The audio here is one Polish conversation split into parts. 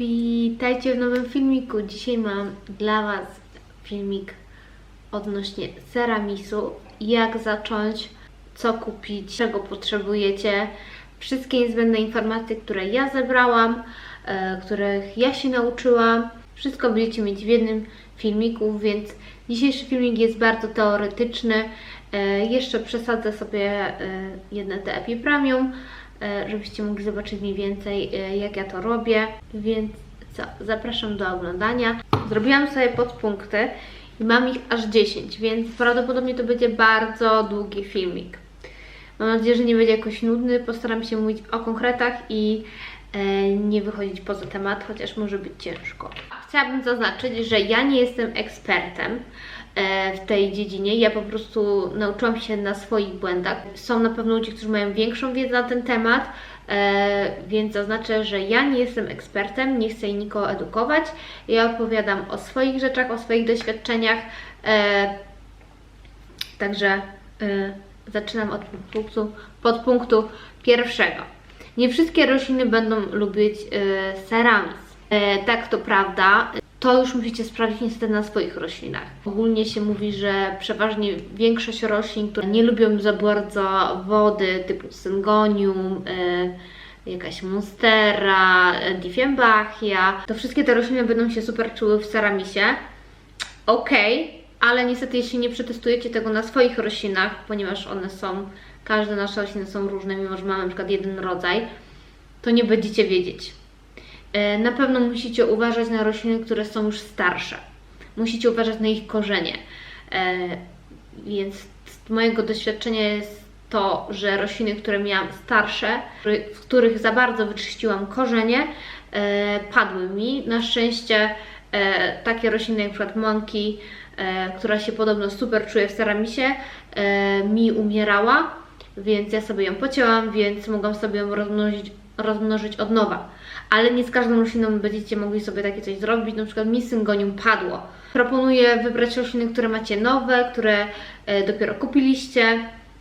Witajcie w nowym filmiku. Dzisiaj mam dla Was filmik odnośnie ceramisu. Jak zacząć, co kupić, czego potrzebujecie. Wszystkie niezbędne informacje, które ja zebrałam, e, których ja się nauczyłam. Wszystko będziecie mieć w jednym filmiku, więc dzisiejszy filmik jest bardzo teoretyczny. E, jeszcze przesadzę sobie e, jedne te epipramium, żebyście mogli zobaczyć mniej więcej, e, jak ja to robię. Więc co, zapraszam do oglądania. Zrobiłam sobie podpunkty i mam ich aż 10, więc prawdopodobnie to będzie bardzo długi filmik. Mam nadzieję, że nie będzie jakoś nudny. Postaram się mówić o konkretach i e, nie wychodzić poza temat, chociaż może być ciężko. Chciałabym zaznaczyć, że ja nie jestem ekspertem e, w tej dziedzinie. Ja po prostu nauczyłam się na swoich błędach. Są na pewno ludzie, którzy mają większą wiedzę na ten temat, e, więc zaznaczę, że ja nie jestem ekspertem, nie chcę nikogo edukować. Ja opowiadam o swoich rzeczach, o swoich doświadczeniach. E, Także zaczynam od punktu, podpunktu pierwszego. Nie wszystkie rośliny będą lubić ceramis. E, tak, to prawda. To już musicie sprawdzić niestety na swoich roślinach. Ogólnie się mówi, że przeważnie większość roślin, które nie lubią za bardzo wody, typu syngonium, y, jakaś monstera, y, diffenbachia, to wszystkie te rośliny będą się super czuły w ceramisie. Okej, ale niestety jeśli nie przetestujecie tego na swoich roślinach, ponieważ one są, każde nasze rośliny są różne, mimo że mamy na przykład jeden rodzaj, to nie będziecie wiedzieć. E, Na pewno musicie uważać na rośliny, które są już starsze. Musicie uważać na ich korzenie. E, Więc z mojego doświadczenia jest to, że rośliny, które miałam starsze, w których za bardzo wyczyściłam korzenie, e, padły mi. Na szczęście takie rośliny jak monkey, e, która się podobno super czuje w ceramisie, mi umierała, więc ja sobie ją pocięłam, więc mogłam sobie ją rozmnożyć, rozmnożyć od nowa. Ale nie z każdą rośliną będziecie mogli sobie takie coś zrobić, na przykład mi syngonium padło. Proponuję wybrać rośliny, które macie nowe, które e, dopiero kupiliście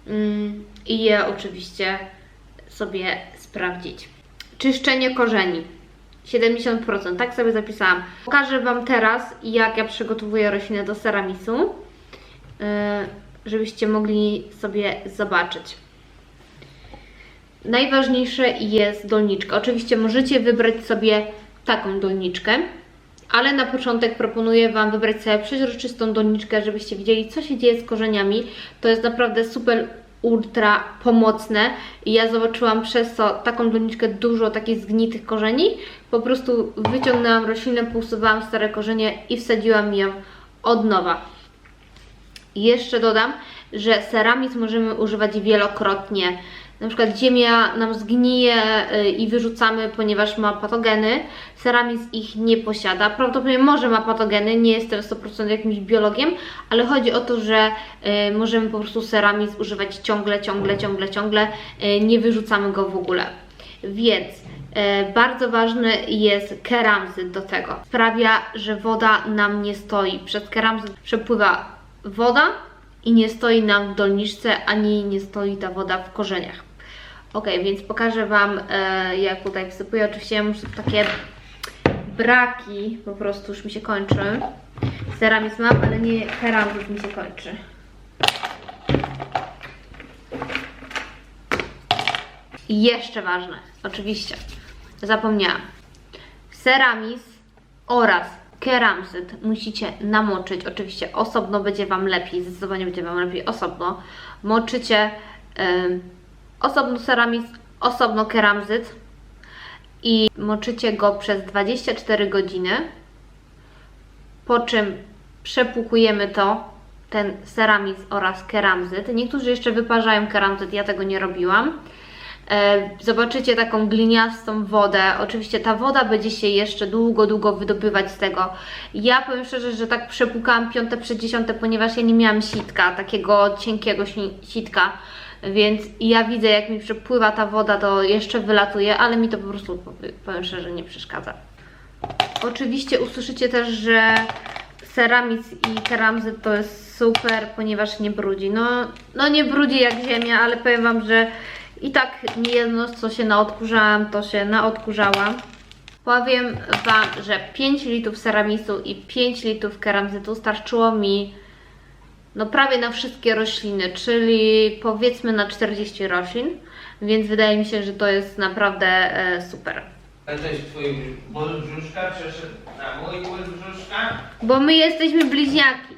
mm, i je oczywiście sobie sprawdzić. Czyszczenie korzeni. 70%, tak sobie zapisałam. Pokażę Wam teraz, jak ja przygotowuję rośliny do ceramisu, yy, żebyście mogli sobie zobaczyć. Najważniejsze jest dolniczka. Oczywiście możecie wybrać sobie taką dolniczkę, ale na początek proponuję Wam wybrać sobie przeźroczystą dolniczkę, żebyście widzieli, co się dzieje z korzeniami. To jest naprawdę super ultra pomocne i ja zobaczyłam przez to taką doniczkę dużo takich zgnitych korzeni. Po prostu wyciągnęłam roślinę, pousuwałam stare korzenie i wsadziłam ją od nowa. Jeszcze dodam, że ceramid możemy używać wielokrotnie. Na przykład ziemia nam zgnije y, i wyrzucamy, ponieważ ma patogeny. Ceramid ich nie posiada. Prawdopodobnie może ma patogeny, nie jestem 100% jakimś biologiem, ale chodzi o to, że y, możemy po prostu ceramid używać ciągle, ciągle, ciągle, ciągle. y, Nie wyrzucamy go w ogóle. Więc bardzo ważny jest keramzyt do tego. Sprawia, że woda nam nie stoi. Przez keramzyt przepływa woda i nie stoi nam w dolniczce, ani nie stoi ta woda w korzeniach. Ok, więc pokażę Wam, e, jak tutaj wsypuję. Oczywiście ja muszę takie braki, po prostu już mi się kończy. Ceramizm mam, ale nie keramzyt mi się kończy. I jeszcze ważne, oczywiście, zapomniałam. Ceramis oraz keramzyt musicie namoczyć. Oczywiście osobno będzie Wam lepiej, zdecydowanie będzie Wam lepiej osobno. Moczycie ym, osobno ceramis, osobno keramzyt i moczycie go przez 24 godziny. Po czym przepłukujemy to, ten ceramid oraz keramzyt. Niektórzy jeszcze wyparzają keramzyt, ja tego nie robiłam. E, Zobaczycie taką gliniastą wodę. Oczywiście ta woda będzie się jeszcze długo, długo wydobywać z tego. Ja powiem szczerze, że tak przepłukałam piąte przed dziesiąte, ponieważ ja nie miałam sitka, takiego cienkiego si- sitka. Więc ja widzę, jak mi przepływa ta woda, to jeszcze wylatuje, ale mi to po prostu, powiem szczerze, nie przeszkadza. Oczywiście usłyszycie też, że ceramic i keramzyt to jest super, ponieważ nie brudzi. No, no nie brudzi jak ziemia, ale powiem Wam, że i tak nie jedno co się naodkurzałam, to się naodkurzałam. Powiem Wam, że 5 litrów ceramisu i 5 litrów keramzytu starczyło mi no prawie na wszystkie rośliny, czyli powiedzmy na 40 roślin, więc wydaje mi się, że to jest naprawdę e, super. Jest twój ból brzuszka przeszedł na mój ból brzuszka Bo my jesteśmy bliźniaki.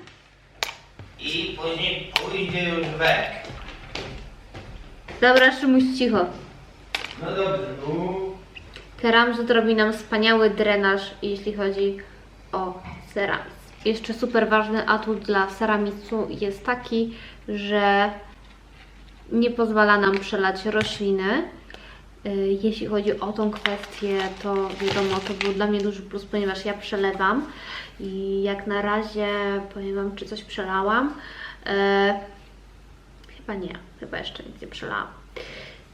i później pójdzie już wek. Dobra, Szymuś, cicho. No dobrze, no. Keramzyt robi nam wspaniały drenaż, jeśli chodzi o ceramid. Jeszcze super ważny atut dla ceramisu jest taki, że nie pozwala nam przelać rośliny. Y, Jeśli chodzi o tą kwestię, to wiadomo, to był dla mnie duży plus, ponieważ ja przelewam i jak na razie powiem Wam, czy coś przelałam. E, Chyba nie, chyba jeszcze nic nie przelałam.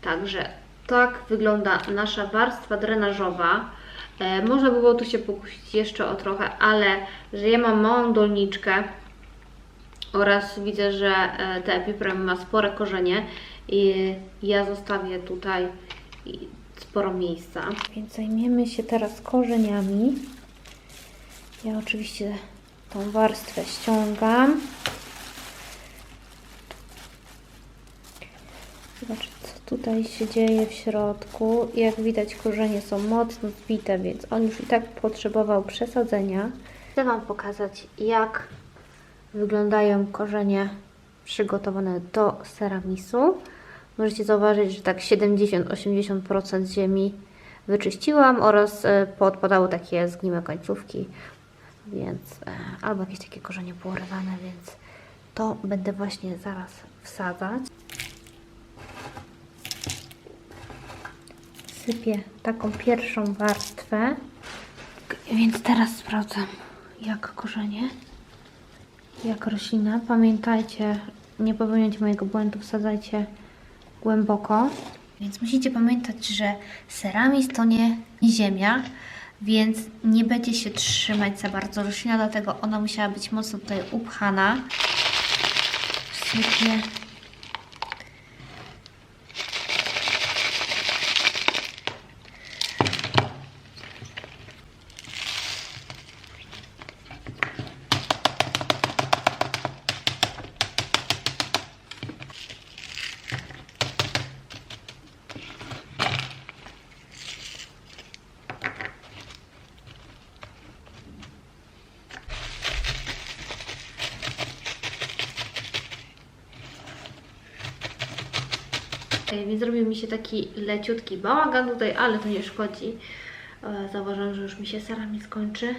Także tak wygląda nasza warstwa drenażowa. E, można by było tu się pokusić jeszcze o trochę, ale że ja mam małą dolniczkę oraz widzę, że e, te epiprem ma spore korzenie i ja zostawię tutaj sporo miejsca. Więc zajmiemy się teraz korzeniami. Ja oczywiście tą warstwę ściągam. Zobacz, co tutaj się dzieje w środku. Jak widać, korzenie są mocno zbite, więc on już i tak potrzebował przesadzenia. Chcę Wam pokazać, jak wyglądają korzenie przygotowane do ceramisu. Możecie zauważyć, że tak 70-80% ziemi wyczyściłam oraz e, poodpadały takie zgniłe końcówki, więc e, albo jakieś takie korzenie pourywane, więc to będę właśnie zaraz wsadzać. Sypię taką pierwszą warstwę. Więc teraz sprawdzam, jak korzenie, jak roślina. Pamiętajcie, nie popełniajcie mojego błędu, wsadzajcie głęboko. Więc musicie pamiętać, że ceramis to nie ziemia, więc nie będzie się trzymać za bardzo roślina, dlatego ona musiała być mocno tutaj upchana. Sypię Więc zrobił mi się taki leciutki bałagan tutaj, ale to nie szkodzi. E, Zauważam, że już mi się serami skończy.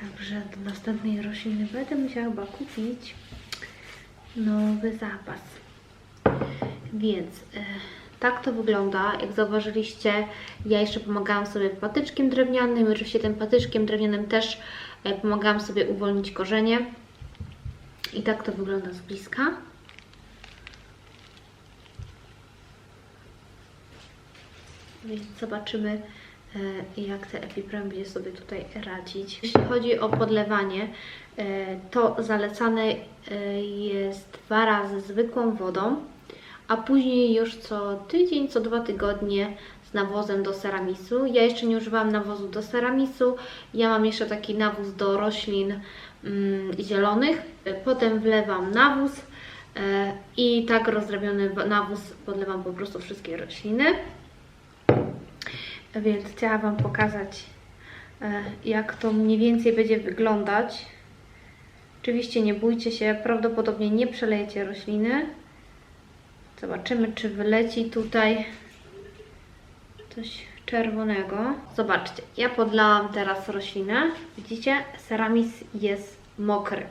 Także do następnej rośliny będę musiała chyba kupić nowy zapas. Więc e, tak to wygląda. Jak zauważyliście, ja jeszcze pomagałam sobie patyczkiem drewnianym. Oczywiście tym patyczkiem drewnianym też e, pomagałam sobie uwolnić korzenie. I tak to wygląda z bliska. Więc zobaczymy, e, jak te Epiprem będzie sobie tutaj radzić. Jeśli chodzi o podlewanie, e, to zalecane e, jest dwa razy zwykłą wodą, a później już co tydzień, co dwa tygodnie z nawozem do ceramisu. Ja jeszcze nie używałam nawozu do ceramisu, ja mam jeszcze taki nawóz do roślin mm, zielonych. Potem wlewam nawóz i tak rozdrabiony nawóz podlewam po prostu wszystkie rośliny. Więc chciałam Wam pokazać, e, jak to mniej więcej będzie wyglądać. Oczywiście nie bójcie się, prawdopodobnie nie przelejecie rośliny. Zobaczymy, czy wyleci tutaj coś czerwonego. Zobaczcie, ja podlałam teraz roślinę. Widzicie, ceramis jest mokry.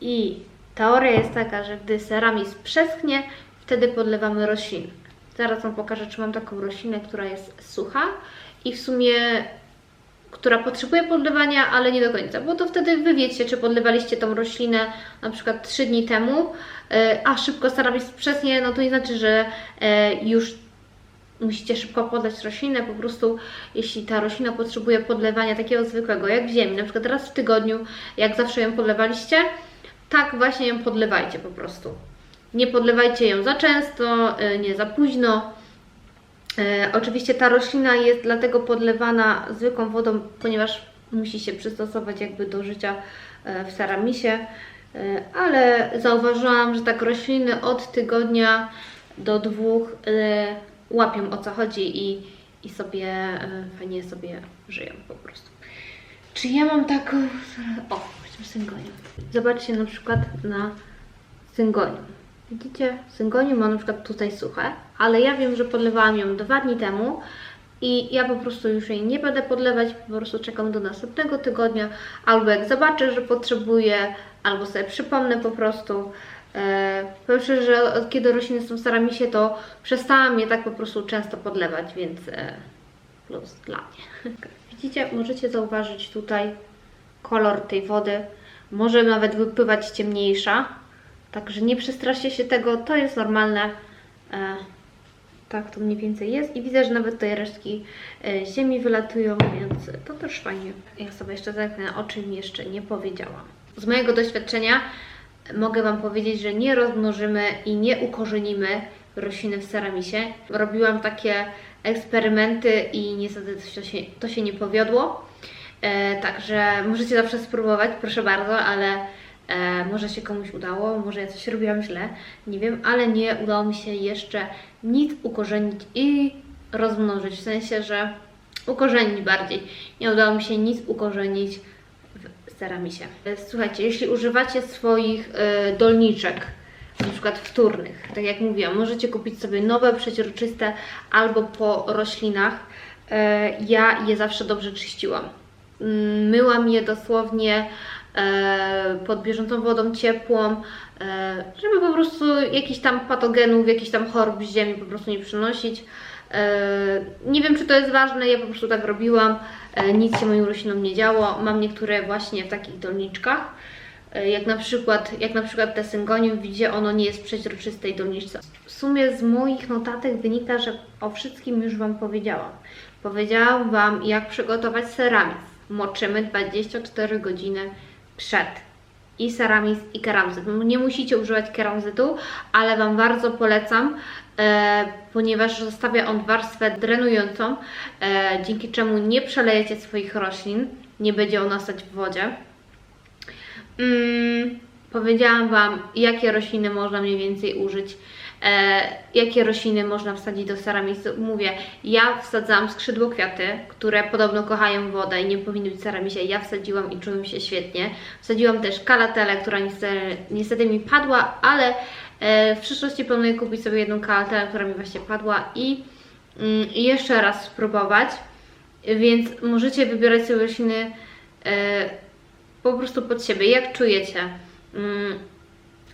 I teoria jest taka, że gdy ceramis przeschnie, wtedy podlewamy rośliny. Zaraz Wam pokażę, czy mam taką roślinę, która jest sucha i w sumie, która potrzebuje podlewania, ale nie do końca, bo to wtedy Wy wiecie, czy podlewaliście tą roślinę na przykład 3 dni temu, e, a szybko ceramis przeschnie, no to nie znaczy, że e, już musicie szybko podlać roślinę, po prostu jeśli ta roślina potrzebuje podlewania takiego zwykłego, jak w ziemi, na przykład raz w tygodniu, jak zawsze ją podlewaliście, tak właśnie ją podlewajcie po prostu. Nie podlewajcie ją za często, y, nie za późno. E, oczywiście ta roślina jest dlatego podlewana zwykłą wodą, ponieważ musi się przystosować jakby do życia e, w ceramisie, e, ale zauważyłam, że tak rośliny od tygodnia do dwóch e, łapią o co chodzi i, i sobie e, fajnie sobie żyją po prostu. Czy ja mam taką... O, chodźmy syngonium. Zobaczcie na przykład na syngonium. Widzicie, syngonium ma na przykład tutaj suche, ale ja wiem, że podlewałam ją dwa dni temu i ja po prostu już jej nie będę podlewać, po prostu czekam do następnego tygodnia, albo jak zobaczę, że potrzebuję, albo sobie przypomnę po prostu. E, powiem że od kiedy rośliny są starami się, to przestałam je tak po prostu często podlewać, więc e, plus dla mnie. Widzicie, możecie zauważyć tutaj kolor tej wody. Może nawet wypływać ciemniejsza, także nie przestraszcie się tego, to jest normalne. E, tak to mniej więcej jest i widzę, że nawet tutaj resztki e, ziemi wylatują, więc to też fajnie. Ja sobie jeszcze zerknę, o czym jeszcze nie powiedziałam. Z mojego doświadczenia mogę Wam powiedzieć, że nie rozmnożymy i nie ukorzenimy rośliny w ceramisie. Robiłam takie eksperymenty i niestety to się, to się nie powiodło. E, także możecie zawsze spróbować, proszę bardzo, ale e, może się komuś udało, może ja coś robiłam źle, nie wiem, ale nie udało mi się jeszcze nic ukorzenić i rozmnożyć, w sensie, że ukorzenić bardziej. Nie udało mi się nic ukorzenić w ceramisie. Słuchajcie, jeśli używacie swoich e, dolniczek, na przykład wtórnych, tak jak mówiłam, możecie kupić sobie nowe, przeźroczyste albo po roślinach. E, Ja je zawsze dobrze czyściłam. Mm, Myłam je dosłownie pod bieżącą wodą ciepłą, e, żeby po prostu jakichś tam patogenów, jakichś tam chorób z ziemi po prostu nie przynosić. E, Nie wiem, czy to jest ważne, ja po prostu tak robiłam. E, Nic się moim roślinom nie działo. Mam niektóre właśnie w takich dolniczkach. E, Jak na przykład, jak na przykład te syngonium, widzicie, ono nie jest w przeźroczystej dolniczce. W sumie z moich notatek wynika, że o wszystkim już Wam powiedziałam. Powiedziałam Wam, jak przygotować ceramis. Moczymy 24 godziny przed. I ceramis, i keramzyt. Nie musicie używać keramzytu, ale Wam bardzo polecam, e, ponieważ zostawia on warstwę drenującą, e, dzięki czemu nie przelejecie swoich roślin, nie będzie ona stać w wodzie. Mm, powiedziałam Wam, jakie rośliny można mniej więcej użyć, jakie rośliny można wsadzić do ceramisu. Mówię, ja wsadzałam skrzydłokwiaty, które podobno kochają wodę i nie powinny być w ceramisie. Ja wsadziłam i czułem się świetnie. Wsadziłam też kalatelę, która niestety, niestety mi padła, ale e, w przyszłości planuję kupić sobie jedną kalatelę, która mi właśnie padła i mm, jeszcze raz spróbować. Więc możecie wybierać sobie rośliny e, po prostu pod siebie, jak czujecie.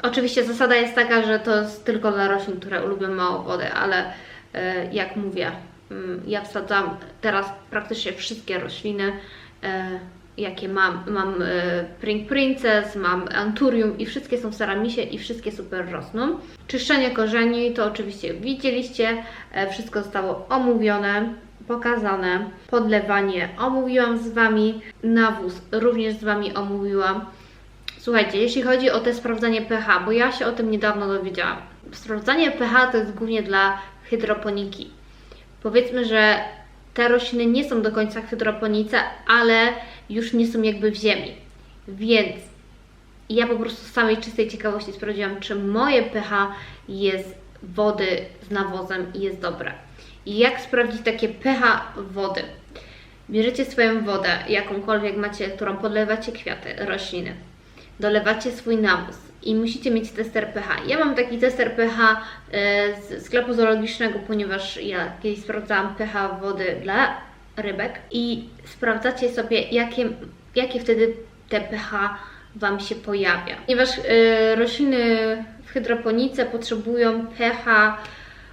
Oczywiście zasada jest taka, że to jest tylko dla roślin, które lubią mało wody, ale e, jak mówię, mm, ja wsadzam teraz praktycznie wszystkie rośliny, e, jakie mam. Mam e, Pring Princess, mam Anturium i wszystkie są w ceramisie i wszystkie super rosną. Czyszczenie korzeni to oczywiście widzieliście, wszystko zostało omówione pokazane. Podlewanie omówiłam z Wami. Nawóz również z Wami omówiłam. Słuchajcie, jeśli chodzi o te sprawdzanie pH, bo ja się o tym niedawno dowiedziałam. Sprawdzanie pH to jest głównie dla hydroponiki. Powiedzmy, że te rośliny nie są do końca hydroponice, ale już nie są jakby w ziemi. Więc ja po prostu z samej czystej ciekawości sprawdziłam, czy moje pH jest wody z nawozem i jest dobre. I jak sprawdzić takie pH wody? Bierzecie swoją wodę, jakąkolwiek macie, którą podlewacie kwiaty, rośliny. Dolewacie swój nawóz i musicie mieć tester pH. Ja mam taki tester pH e, z sklepu zoologicznego, ponieważ ja kiedyś sprawdzałam pH wody dla rybek i sprawdzacie sobie, jakie, jakie wtedy te pH Wam się pojawia. Ponieważ e, rośliny w hydroponice potrzebują pH,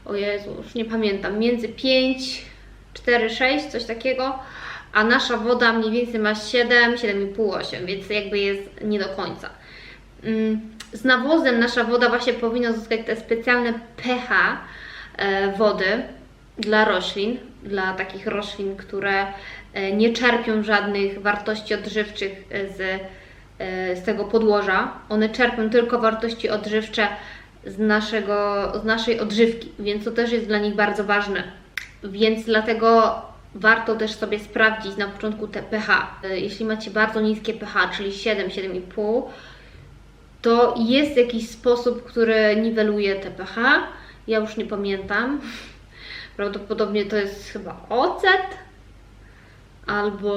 o Jezu, już nie pamiętam, między 5, 4, 6, coś takiego, a nasza woda mniej więcej ma 7, 7,5, 8, więc jakby jest nie do końca. Mm, Z nawozem nasza woda właśnie powinna uzyskać te specjalne pH e, wody dla roślin, dla takich roślin, które e, nie czerpią żadnych wartości odżywczych z, e, z tego podłoża. One czerpią tylko wartości odżywcze z, naszego, z naszej odżywki, więc to też jest dla nich bardzo ważne. więc dlatego warto też sobie sprawdzić na początku te pH. E, Jeśli macie bardzo niskie pH, czyli 7, 7,5, to jest jakiś sposób, który niweluje te pH. Ja już nie pamiętam. Prawdopodobnie to jest chyba ocet albo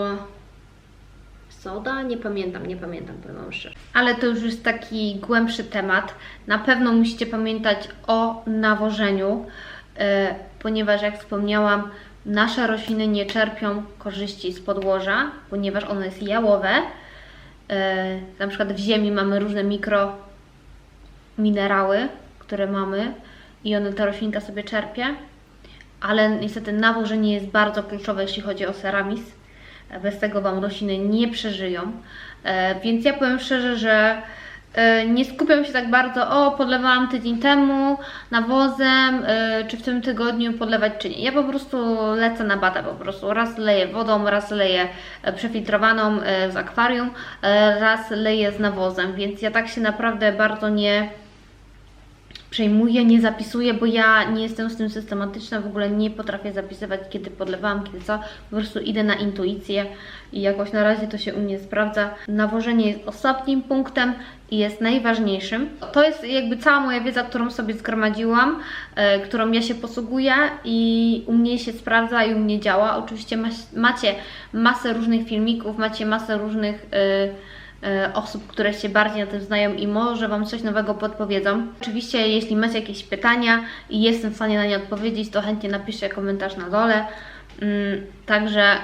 soda, nie pamiętam, nie pamiętam, powiem szczerze. Ale to już jest taki głębszy temat. Na pewno musicie pamiętać o nawożeniu, e, ponieważ jak wspomniałam, nasze rośliny nie czerpią korzyści z podłoża, ponieważ ono jest jałowe. E, na przykład w ziemi mamy różne mikrominerały, które mamy i one ta roślinka sobie czerpie, ale niestety nawożenie jest bardzo kluczowe, jeśli chodzi o ceramis. Bez tego Wam rośliny nie przeżyją. E, Więc ja powiem szczerze, że nie skupiam się tak bardzo, o podlewałam tydzień temu nawozem, e, czy w tym tygodniu podlewać, czy nie. Ja po prostu lecę na batę, po prostu raz leję wodą, raz leję e, przefiltrowaną e, z akwarium, e, raz leję z nawozem, więc ja tak się naprawdę bardzo nie przejmuję, nie zapisuję, bo ja nie jestem z tym systematyczna, w ogóle nie potrafię zapisywać, kiedy podlewałam, kiedy co. Po prostu idę na intuicję i jakoś na razie to się u mnie sprawdza. Nawożenie jest ostatnim punktem i jest najważniejszym. To jest jakby cała moja wiedza, którą sobie zgromadziłam, e, którą ja się posługuję i u mnie się sprawdza i u mnie działa. Oczywiście macie masę różnych filmików, macie masę różnych... e, osób, które się bardziej na tym znają i może Wam coś nowego podpowiedzą. Oczywiście, jeśli macie jakieś pytania i jestem w stanie na nie odpowiedzieć, to chętnie napiszcie komentarz na dole. Mm, Także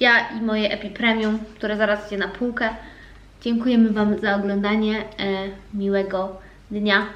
ja i moje Epi Premium, które zaraz idzie na półkę, dziękujemy Wam za oglądanie. E, Miłego dnia.